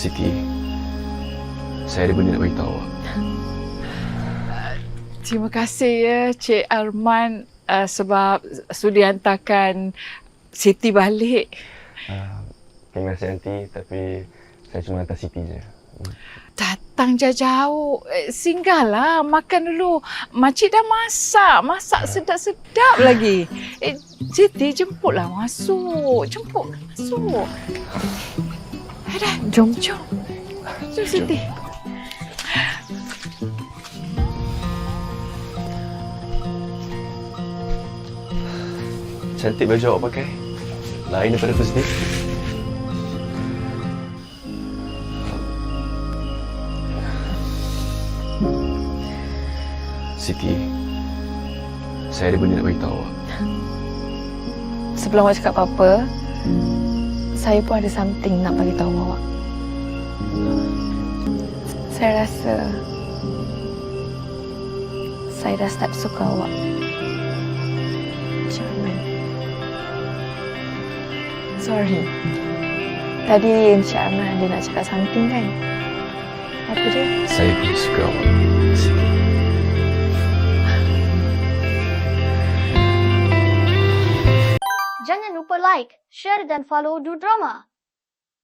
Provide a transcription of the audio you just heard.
Siti, saya ada benda nak beritahu awak. Terima kasih ya Cik Arman uh, sebab sudi hantarkan Siti balik. Uh, terima kasih Aunty, tapi saya cuma hantar Siti je. Datang jauh-jauh. Eh, Singgahlah, makan dulu. Makcik dah masak. Masak sedap-sedap lagi. Eh, Siti, jemputlah masuk. Jemput masuk. Ada, jom, jom. Jom, Siti. Cantik baju awak pakai. Lain daripada aku sendiri. Siti, saya ada benda nak beritahu awak. Sebelum awak cakap apa-apa, saya pun ada something nak bagi tahu awak. Saya rasa saya dah start suka awak. Jangan. Sorry. Tadi Encik Arman ada nak cakap something kan? Apa dia? Saya pun suka awak, super like, share then follow do drama.